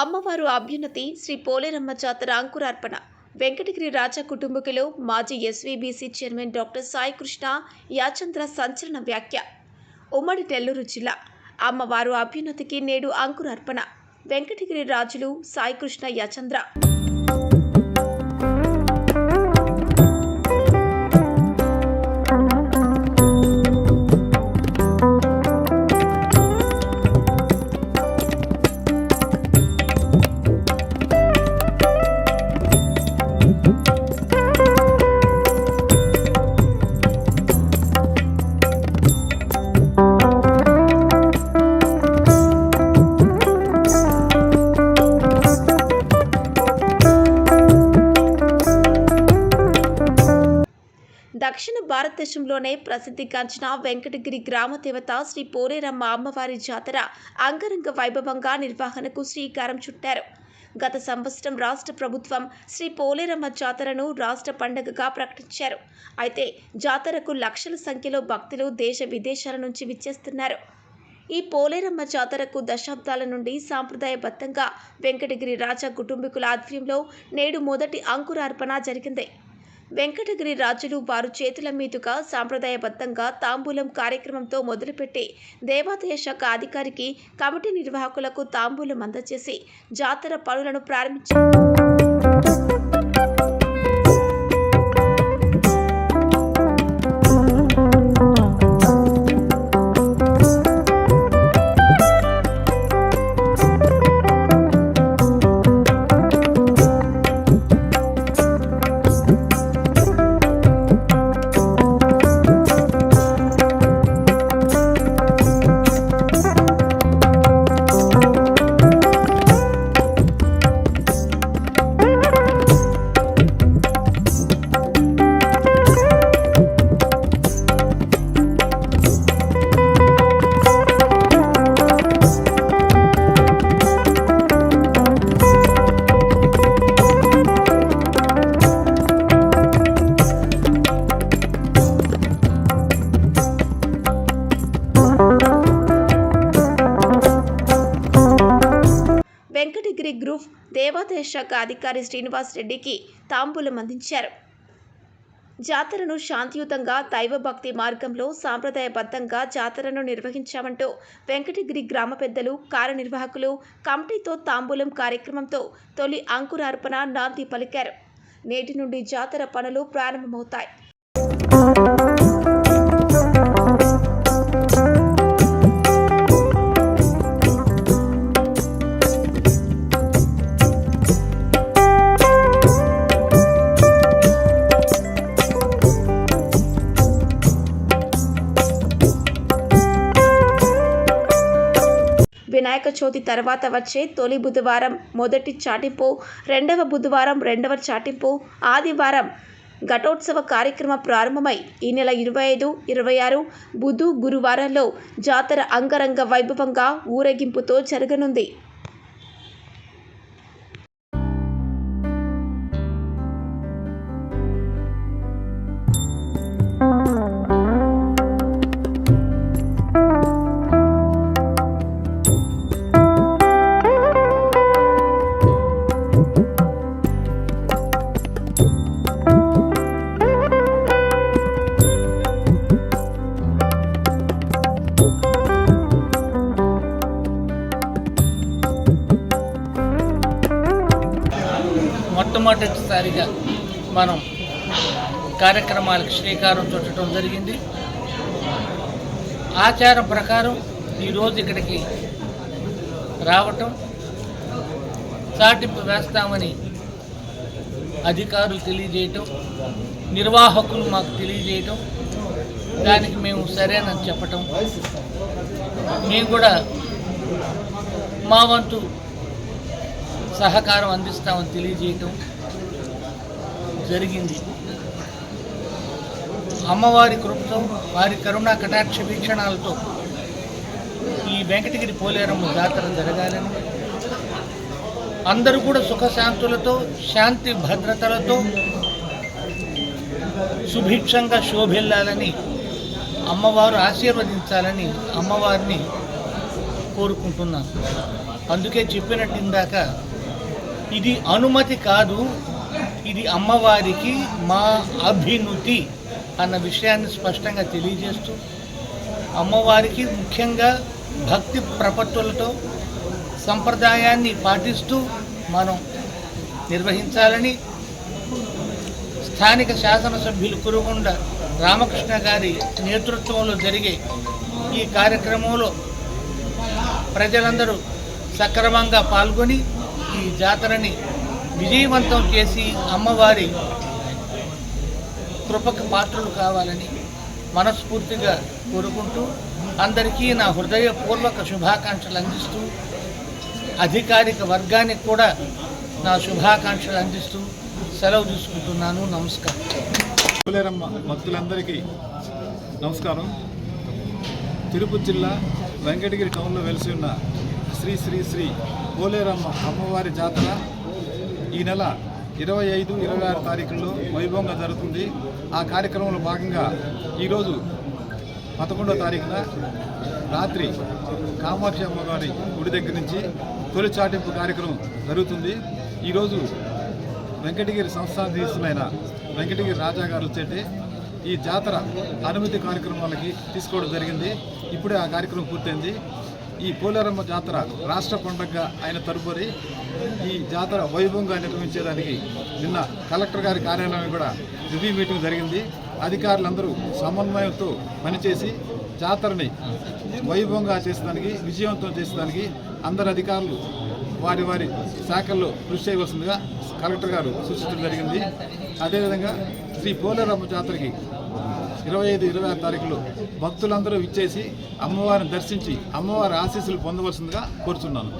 అమ్మవారు అభ్యున్నతి శ్రీ పోలేరమ్మ జాతర అంకురార్పణ. వెంకటగిరి రాజా కుటుంబకులు మాజీ SVBC chairman doctor Sai Krishna Yachendra సంచలన వ్యాఖ్య. ఉమ్మడి నెల్లూరు జిల్లా అమ్మవారు అభ్యున్నతికి నేడు అంకురార్పణ. వెంకటగిరి రాజులు సాయికృష్ణ యాచంద్ర. భారతదేశంలోనే ప్రసిద్ధిగాంచిన వెంకటగిరి గ్రామ దేవత శ్రీ పోలేరమ్మ అమ్మవారి జాతర అంగరంగ వైభవంగా నిర్వహణకు శ్రీకారం చుట్టారు. గత సంవత్సరం రాష్ట్ర ప్రభుత్వం శ్రీ పోలేరమ్మ జాతరను రాష్ట్ర పండగగా ప్రకటించారు. అయితే జాతరకు లక్షల సంఖ్యలో భక్తులు దేశ విదేశాల నుంచి విచ్చేస్తున్నారు. ఈ పోలేరమ్మ జాతరకు దశాబ్దాల నుండి సాంప్రదాయబద్ధంగా వెంకటగిరి రాజా కుటుంబీకుల ఆధ్వర్యంలో నేడు మొదటి అంకురార్పణ జరిగింది. వెంకటగిరి రాజులు వారు చేతుల మీదుగా సాంప్రదాయబద్ధంగా తాంబూలం కార్యక్రమంతో మొదలుపెట్టి దేవాదాయ శాఖ అధికారికి కమిటీ నిర్వాహకులకు తాంబూలం అందజేసి జాతర పనులను ప్రారంభించారు. దేవాదాయ శాఖ అధికారి శ్రీనివాస్ రెడ్డికి తాంబూలం అందించారు. జాతరను శాంతియుతంగా దైవభక్తి మార్గంలో సాంప్రదాయబద్ధంగా జాతరను నిర్వహించామంటూ వెంకటగిరి గ్రామ పెద్దలు కార్యనిర్వాహకులు కమిటీతో తాంబూలం కార్యక్రమంతో తొలి అంకురార్పణ నాంది పలికారు. నేటి నుండి జాతర పనులు ప్రారంభమవుతాయి. వినాయక చవితి తర్వాత వచ్చే తొలి బుధవారం మొదటి చాటింపు రెండవ బుధవారం రెండవ చాటింపు ఆదివారం ఘటోత్సవ కార్యక్రమ ప్రారంభమై ఈ నెల ఇరవై ఐదు ఇరవై ఆరు బుధు గురువారంలో జాతర అంగరంగ వైభవంగా ఊరేగింపుతో జరగనుంది. మొట్టమొదటిసారిగా మనం కార్యక్రమాలకు శ్రీకారం చుట్టడం జరిగింది. ఆచారం ప్రకారం ఈరోజు ఇక్కడికి రావటం చాటింపు వేస్తామని అధికారులు తెలియజేయటం నిర్వాహకులు మాకు తెలియజేయటం దానికి మేము సరేనని చెప్పటం. మేము కూడా మా వంతు సహకారం అందిస్తామని తెలియజేయటం జరిగింది. అమ్మవారి కృపతో వారి కరుణా కటాక్ష వీక్షణాలతో ఈ వెంకటగిరి పోలేరమ్మ జాతర జరగాలని అందరూ కూడా సుఖశాంతులతో శాంతి భద్రతలతో సుభిక్షంగా శోభిల్లాలని అమ్మవారు ఆశీర్వదించాలని అమ్మవారిని కోరుకుంటున్నాను. అందుకే చెప్పినట్టు ఇందాక ఇది అనుమతి కాదు ఇది అమ్మవారికి మా అభినుతి అన్న విషయాన్ని స్పష్టంగా తెలియజేస్తూ అమ్మవారికి ముఖ్యంగా భక్తి ప్రపత్తులతో సంప్రదాయాన్ని పాటిస్తూ మనం నిర్వహించాలని స్థానిక శాసనసభ్యులు కురుగుండ రామకృష్ణ గారి నేతృత్వంలో జరిగే ఈ కార్యక్రమంలో ప్రజలందరూ సక్రమంగా పాల్గొని ఈ జాతరని విజయవంతం చేసి అమ్మవారి కృపకు పాత్రలు కావాలని మనస్ఫూర్తిగా కోరుకుంటూ అందరికీ నా హృదయపూర్వక శుభాకాంక్షలు అందిస్తూ అధికారిక వర్గానికి కూడా నా శుభాకాంక్షలు అందిస్తూ సెలవు తీసుకుంటున్నాను. నమస్కారం. పోలేరమ్మ భక్తులందరికీ నమస్కారం. తిరుపతి జిల్లా వెంకటగిరి టౌన్లో వెలిసి ఉన్న శ్రీ శ్రీ శ్రీ పోలేరమ్మ అమ్మవారి జాతర ఈ నెల ఇరవై ఐదు ఇరవై ఆరు తారీఖుల్లో వైభవంగా జరుగుతుంది. ఆ కార్యక్రమంలో భాగంగా ఈరోజు పదకొండో తారీఖున రాత్రి కామాక్షి అమ్మవారి గుడి దగ్గర నుంచి తొలి చాటింపు కార్యక్రమం జరుగుతుంది. ఈరోజు వెంకటగిరి సంస్థాధీశులైన వెంకటగిరి రాజా గారు వచ్చేటి ఈ జాతర అనుమతి కార్యక్రమాలకి తీసుకోవడం జరిగింది. ఇప్పుడే ఆ కార్యక్రమం పూర్తయింది. ఈ పోలేరమ్మ జాతర రాష్ట్ర పండుగగా ఆయన తదుపరి ఈ జాతర వైభవంగా నిర్వహించేదానికి నిన్న కలెక్టర్ గారి కార్యాలయం కూడా రివ్యూ మీటింగ్ జరిగింది. అధికారులందరూ సమన్వయంతో పనిచేసి జాతరని వైభవంగా చేసేదానికి విజయవంతం చేసేదానికి అందరు అధికారులు వారి వారి శాఖల్లో కృషి చేయవలసిందిగా కలెక్టర్ గారు సూచించడం జరిగింది. అదేవిధంగా శ్రీ పోలేరమ్మ జాతరకి ఇరవై ఐదు ఇరవై ఆరు తారీఖులో భక్తులందరూ ఇచ్చేసి అమ్మవారిని దర్శించి అమ్మవారి ఆశీస్సులు పొందవలసిందిగా కోరుచున్నాను.